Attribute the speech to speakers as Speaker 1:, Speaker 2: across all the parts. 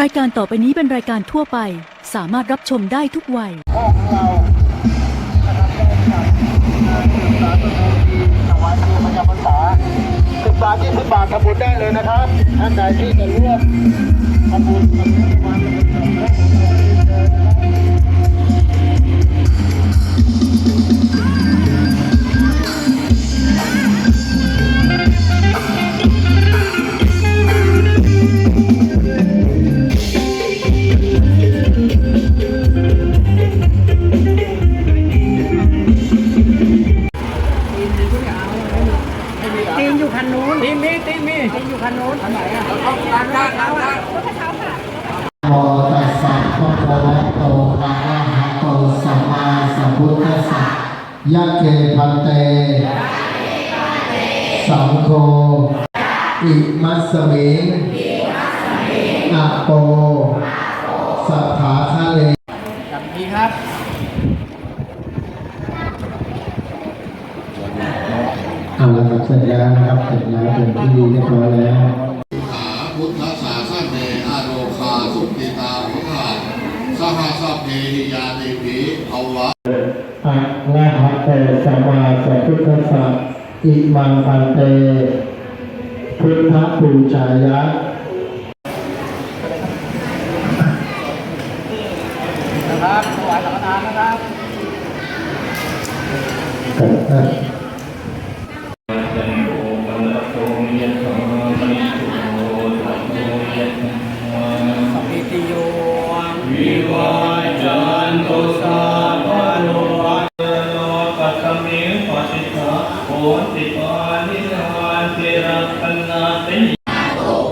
Speaker 1: รายการต่อไปนี้เป็นรายการทั่วไป สามารถรับชมได้ทุกวัย
Speaker 2: พ่อของเรานะครับได้จัดงานศึกษาประเพณีถวายครูประจำพรรษาสิบบาทยี่สิบบาททำบุญได้เลยนะครับ ท่านใดที่จะร่วมทำบุญกับรัฐ
Speaker 3: ตีนอยู่คันนู้นตีนมีตีนมีตีนอยู่คันนู้นอันไหนอะเอาทางด้านทางด้าน
Speaker 4: โมตัสสะภะคะวะโตอะระหะโตสัมมาสัมพุทธัสสะยะเกพันเตสังโฆอิมัสสมิงอะโปสัทธาคาเล
Speaker 3: จับดีครับ
Speaker 4: เอาละครับเสร็จแล้วนะครับเสร็จแล้วเป็นที่เรียบร้อยแล้ว
Speaker 5: ขาพุทธศาสเนอาโรคาสุติตาหุขาสหัสเพหิยาติภิภวะ
Speaker 4: อะระหะโตสัมมาสัมพุทธัสสะอิมังปันเต พุทธปูจายะ
Speaker 3: นะครับถวายสังฆทานนะครับ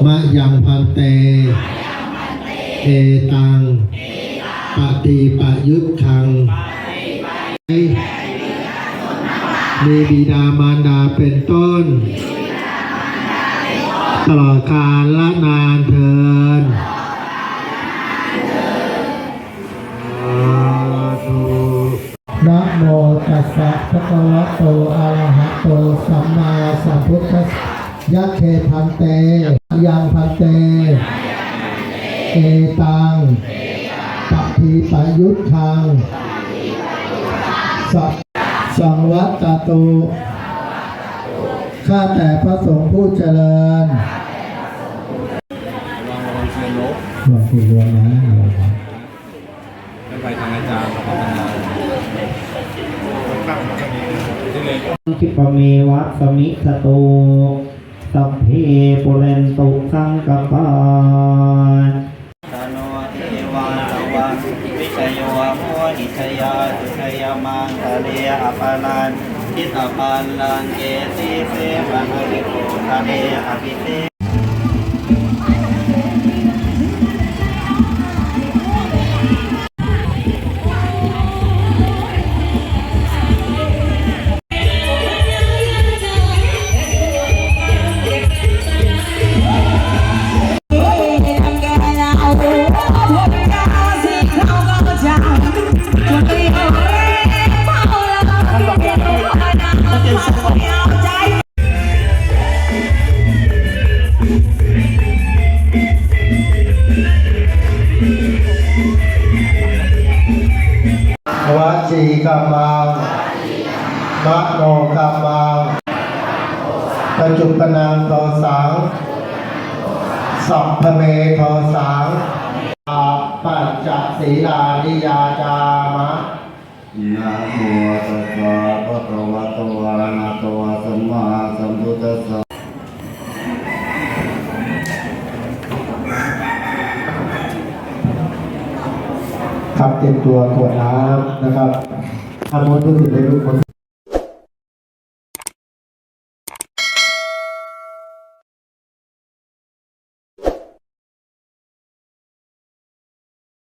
Speaker 3: มะ
Speaker 4: ยังพันเต เอตังปฏิปยุทธังมีบิดามารดาเป็นต้น ตลอดกาลละนานเทิน โตสัมมาสัมพุทธัสสะยะเคพันเต ยังพันเต เอตังปฏิปยุทธังสัพสังวัตตุ ข้าแต่พระสงฆ์ผู้เจริญหลวงปู่รวมนะ
Speaker 6: ไปทางอาจารย์พัฒนา
Speaker 4: คิปเมวะสมิสตุสัพเพปุเรนตุสังกปา
Speaker 7: ตโนเทวาตวังวิชโยโมนิชยาตุชยมังทะเลอปาลันทิตาปันลังเกติเสปังริโกทะเลอภิเท
Speaker 4: วจีกรรมังมะโนกรรมังปัจจุปนังโทสังสัพพเมโทสังอาปัจจศีลานิยาจามะ
Speaker 5: นะโมตัสสะภะคะวะโตอะระหะโตสัมมาสัมพุทธัสสะ
Speaker 4: ครับเตรียมตัวขวดน้ำนะครับทำมดทุกสิ่งในทุกคน